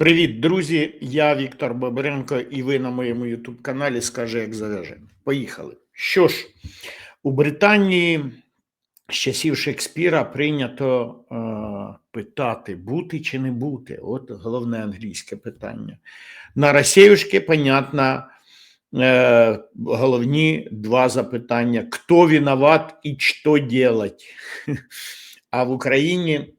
Привіт, друзі! Я Віктор Бобренко, і ви на моєму Ютуб каналі Скаже, як зав'яже. Поїхали. Що ж, у Британії з часів Шекспіра прийнято е, питати, бути чи не бути. От головне англійське питання. На Росіюшки, понятно, е, головні два запитання: хто виноват і що делать? А в Україні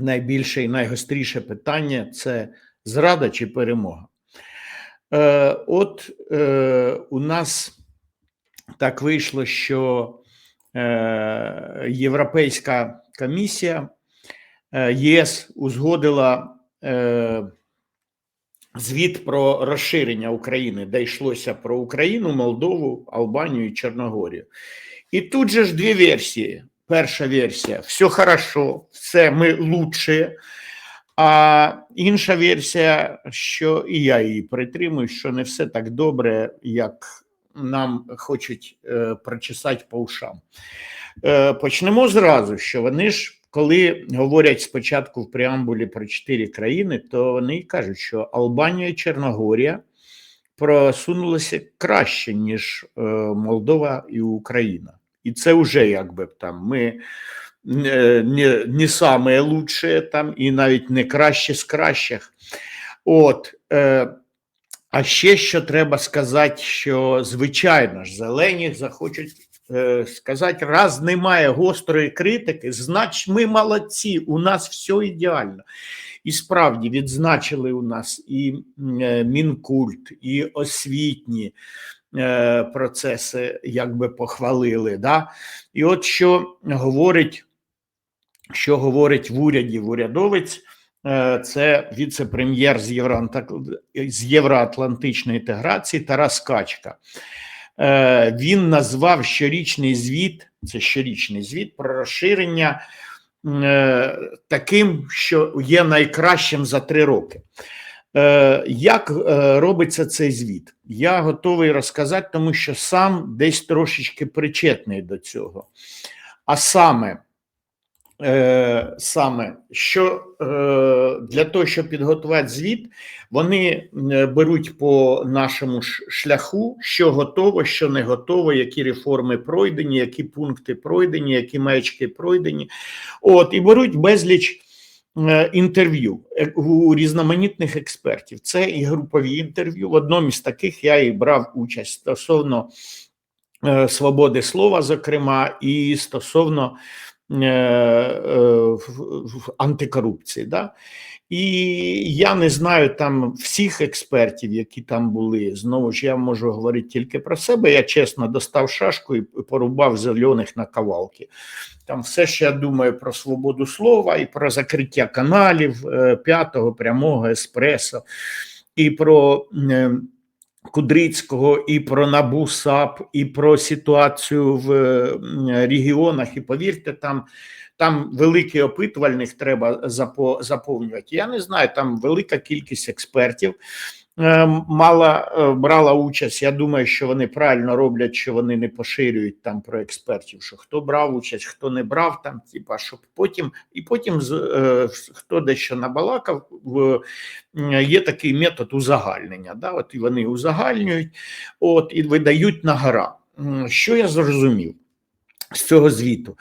найбільше і найгостріше питання це зрада чи перемога. Е, От е, у нас так вийшло, що е, Європейська комісія е, ЄС узгодила е, звіт про розширення України, де йшлося про Україну, Молдову, Албанію і Чорногорію. І тут же ж дві версії. Перша версія все хорошо, все ми лучше. А інша версія, що і я її притримую, що не все так добре, як нам хочуть е, прочесати по ушам. Е, почнемо зразу, що вони ж, коли говорять спочатку в преамбулі про чотири країни, то вони кажуть, що Албанія і Чорногорія просунулися краще, ніж е, Молдова і Україна. І це вже якби там ми не, не, не саме лучше там, і навіть не краще з кращих. От, е, а ще що треба сказати, що звичайно ж зелені захочуть е, сказати, раз немає гострої критики, значить ми молодці, у нас все ідеально. І справді відзначили у нас і е, мінкульт, і освітні е, процеси, якби похвалили. Да? І от що говорить, що говорить в уряді в урядовець. Е, це віце-прем'єр з, з євроатлантичної інтеграції Тарас Качка. Е, Він назвав щорічний звіт, це щорічний звіт про розширення е, таким, що є найкращим за три роки. Е, Як е, робиться цей звіт? Я готовий розказати, тому що сам десь трошечки причетний до цього. А саме, е, саме що для того, щоб підготувати звіт, вони беруть по нашому шляху, що готово, що не готово, які реформи пройдені, які пункти пройдені, які маячки пройдені. От і беруть безліч інтерв'ю е, у різноманітних експертів. Це і групові інтерв'ю. В одному із таких я і брав участь стосовно е, свободи слова, зокрема, і стосовно е, е, антикорупції. Да? І я не знаю там всіх експертів, які там були. Знову ж я можу говорити тільки про себе. Я чесно достав шашку і порубав зелених на кавалки. Там все ще я думаю про свободу слова і про закриття каналів е, п'ятого, прямого, еспресо, і про е, Кудрицького, і про НАБУ САП, і про ситуацію в е, регіонах. І повірте, там, там великий опитувальник треба заповнювати. Я не знаю, там велика кількість експертів. Е, Мала е, брала участь. Я думаю, що вони правильно роблять, що вони не поширюють там про експертів, що хто брав участь, хто не брав там, типа, щоб потім і потім з- е, хто дещо набалакав, є такий метод узагальнення. Да? От і вони узагальнюють, от і видають на гора. Що я зрозумів? З цього звіту,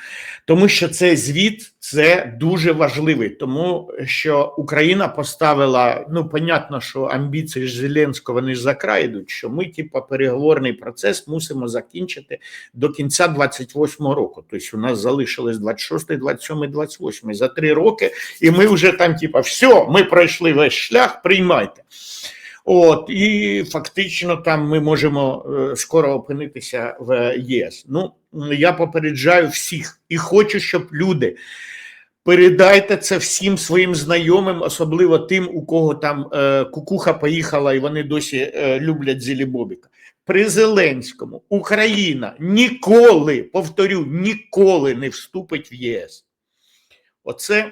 тому що цей звіт це дуже важливий, тому що Україна поставила. Ну, понятно, що амбіції Зеленського вони ж за що ми, типа, переговорний процес мусимо закінчити до кінця 28-го року. Тобто, у нас залишилось 26, 27, 28 за три роки, і ми вже там, типа, все, ми пройшли весь шлях, приймайте. От і фактично там ми можемо е, скоро опинитися в ЄС. Ну я попереджаю всіх і хочу, щоб люди передайте це всім своїм знайомим, особливо тим, у кого там е, кукуха поїхала, і вони досі е, люблять Зілібобіка. При Зеленському Україна ніколи, повторю, ніколи не вступить в ЄС. Оце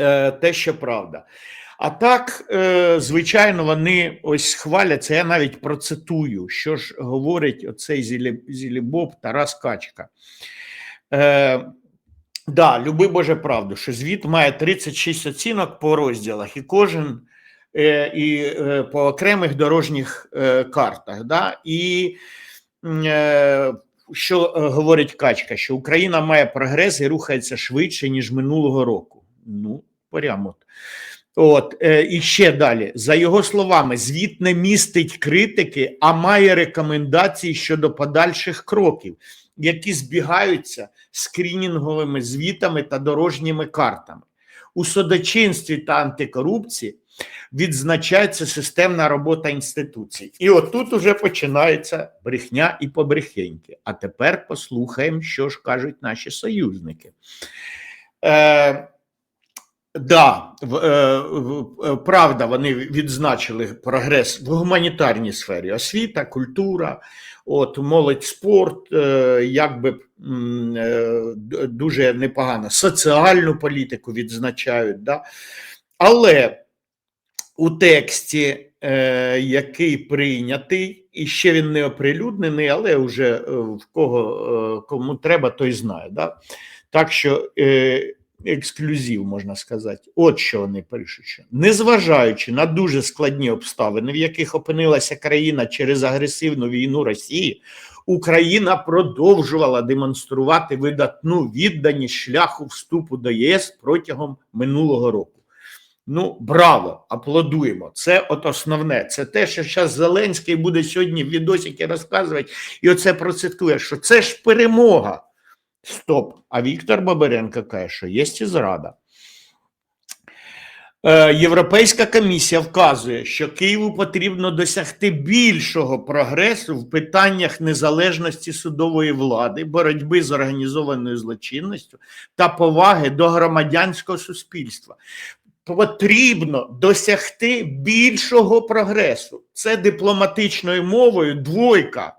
е, те, що правда. А так, е, звичайно, вони ось хваляться. Я навіть процитую, що ж говорить оцей Зілібоб Тарас Качка. Е, да, люби Боже правду, що звіт має 36 оцінок по розділах, і кожен е, і е, по окремих дорожніх е, картах. Да? І е, що е, говорить Качка, що Україна має прогрес і рухається швидше, ніж минулого року. Ну, прямо. От. Е, і ще далі, за його словами, звіт не містить критики, а має рекомендації щодо подальших кроків, які збігаються скринінговими звітами та дорожніми картами. У судочинстві та антикорупції відзначається системна робота інституцій. І отут уже починається брехня і побрехеньки. А тепер послухаємо, що ж кажуть наші союзники. Е, Да, е, е, правда, вони відзначили прогрес в гуманітарній сфері: освіта, культура, от молодь, спорт, е, якби дуже непогано. Соціальну політику відзначають. Да? Але у тексті, який прийнятий, і ще він не оприлюднений, але вже в кого кому треба, той знає. Да? Так що ексклюзив, можна сказати. От що вони пишуть. що Незважаючи на дуже складні обставини, в яких опинилася країна через агресивну війну Росії, Україна продовжувала демонструвати видатну відданість шляху вступу до ЄС протягом минулого року. Ну, браво, аплодуємо. Це от основне. Це те, що зараз Зеленський буде сьогодні в відосики розказувати, і оце процитує, що це ж перемога. Стоп. А Віктор Бабаренко каже, що є зрада. Е, Європейська комісія вказує, що Києву потрібно досягти більшого прогресу в питаннях незалежності судової влади, боротьби з організованою злочинністю та поваги до громадянського суспільства. Потрібно досягти більшого прогресу. Це дипломатичною мовою двойка.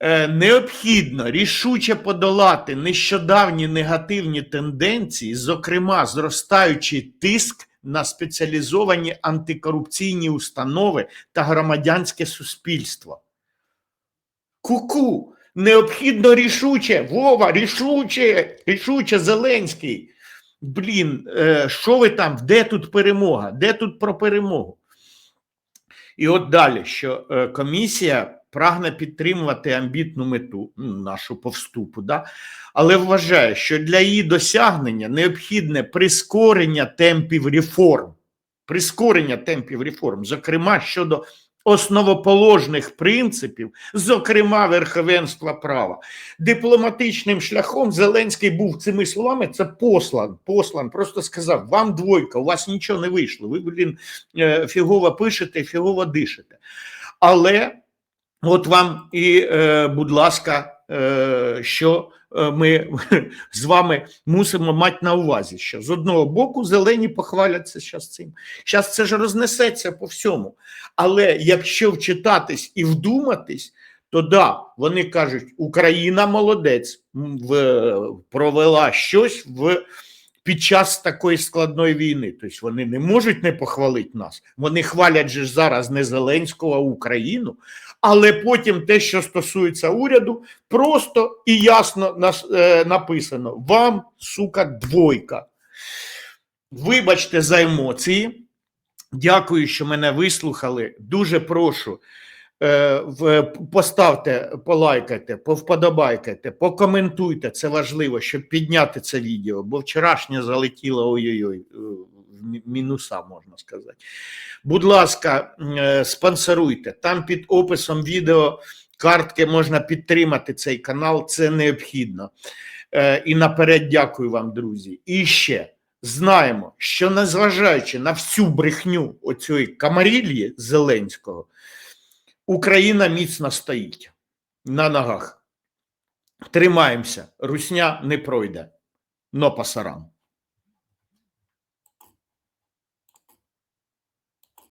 Е, Необхідно рішуче подолати нещодавні негативні тенденції, зокрема зростаючий тиск на спеціалізовані антикорупційні установи та громадянське суспільство. Ку-ку, необхідно рішуче, Вова, рішуче, рішуче, Зеленський. Блін, е, що ви там? Де тут перемога? Де тут про перемогу? І от далі, що е, комісія прагне підтримувати амбітну мету ну, нашу по вступу, да? але вважає, що для її досягнення необхідне прискорення темпів реформ, прискорення темпів реформ, зокрема щодо основоположних принципів, зокрема верховенства права. Дипломатичним шляхом Зеленський був цими словами. Це послан. Послан просто сказав: вам двойка, у вас нічого не вийшло. Ви, блін, е, фігово пишете, фігово дишите. Але от вам і, е, будь ласка, е, що е, ми з вами мусимо мати на увазі, що з одного боку зелені похваляться зараз цим. Зараз це ж рознесеться по всьому. Але якщо вчитатись і вдуматись, то да, вони кажуть, Україна молодець провела щось в. Під час такої складної війни, тобто вони не можуть не похвалити нас. Вони хвалять же зараз не Зеленського, а Україну. Але потім те, що стосується уряду, просто і ясно е, написано: вам, сука, двойка. Вибачте за емоції. Дякую, що мене вислухали. Дуже прошу. е, Поставте, полайкайте, повподобайкайте, покоментуйте. Це важливо, щоб підняти це відео, бо вчорашнє залетіло ой-ой-ой, е, мінуса, можна сказати. Будь ласка, е, спонсоруйте. Там під описом відео картки можна підтримати цей канал. Це необхідно. Е, І наперед дякую вам, друзі. І ще знаємо, що незважаючи на всю брехню оцієї камарілії Зеленського, Україна міцно стоїть на ногах. Тримаємося, русня не пройде. Но пасарам.